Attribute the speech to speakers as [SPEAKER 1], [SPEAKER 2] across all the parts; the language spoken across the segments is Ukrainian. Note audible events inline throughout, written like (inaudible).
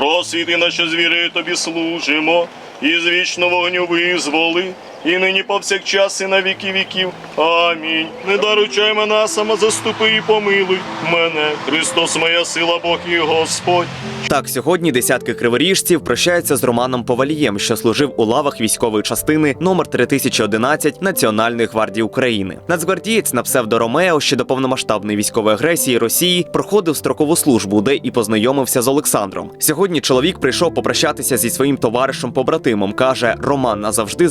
[SPEAKER 1] Просвіти на що звіри тобі служимо, і з вічного вогню визволи, і нині повсякчас і на віки віків. Амінь. Не даручай мене, сама заступи і помилуй мене. Христос моя сила, Бог і Господь.
[SPEAKER 2] Так, сьогодні десятки криворіжців прощаються з Романом Повалієм, що служив у лавах військової частини номер 3011 Національної гвардії України. Нацгвардієць на псевдо Ромео ще до повномасштабної військової агресії Росії проходив строкову службу, де і познайомився з Олександром. Сьогодні чоловік прийшов попрощатися зі своїм товаришем-побратимом. каже, Роман назавжди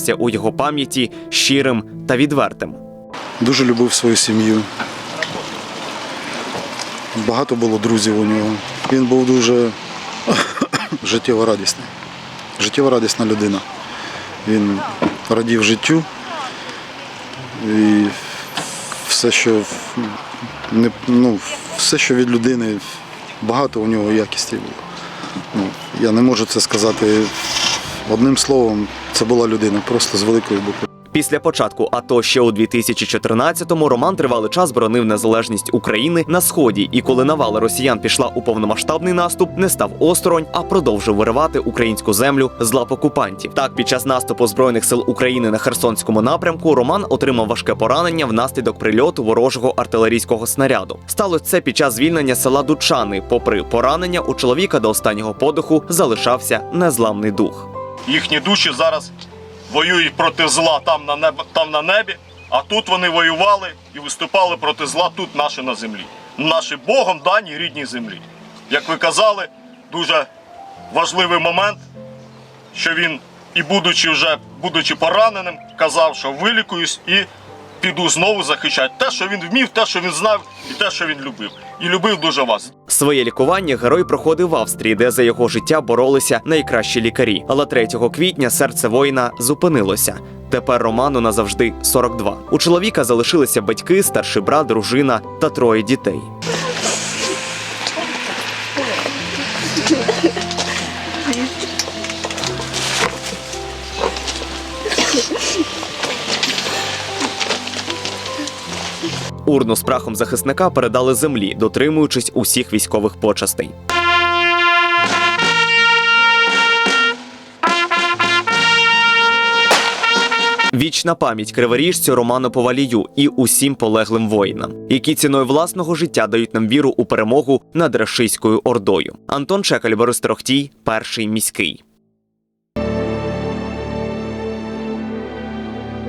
[SPEAKER 2] закарбувався у його пам'яті щирим та відвертим.
[SPEAKER 3] Дуже любив свою сім'ю. Багато було друзів у нього. Він був дуже (coughs) життєво радісний. Життєво радісна людина. Він радів життю і все, що ну, все, що від людини, багато у нього якістей було. Ну, я не можу це сказати одним словом. Це була людина, просто з великої букви.
[SPEAKER 2] Після початку АТО ще у 2014-му Роман тривалий час боронив незалежність України на сході. І коли навала росіян пішла у повномасштабний наступ, не став осторонь, а продовжив виривати українську землю з лап окупантів. Так, під час наступу збройних сил України на Херсонському напрямку Роман отримав важке поранення внаслідок прильоту ворожого артилерійського снаряду. Сталося це під час звільнення села Дучани. Попри поранення, у чоловіка до останнього подиху залишався незламний дух.
[SPEAKER 1] Їхні душі зараз воюють проти зла там на небі, там на небі, а тут вони воювали і виступали проти зла тут наші на землі. Наші Богом дані рідній землі. Як ви казали, дуже важливий момент, що він, і будучи вже будучи пораненим, казав, що вилікуюсь і піду знову захищати те, що він вмів, те, що він знав, і те, що він любив. І любив дуже вас.
[SPEAKER 2] Своє лікування герой проходив в Австрії, де за його життя боролися найкращі лікарі. Але 3 квітня серце воїна зупинилося. Тепер Роману назавжди 42. У чоловіка залишилися батьки, старший брат, дружина та троє дітей. Урну з прахом захисника передали землі, дотримуючись усіх військових почестей. Вічна пам'ять криворіжцю Роману Повалію і усім полеглим воїнам, які ціною власного життя дають нам віру у перемогу над рашистською ордою. Антон Чекаль, Борис Трохтій, перший міський.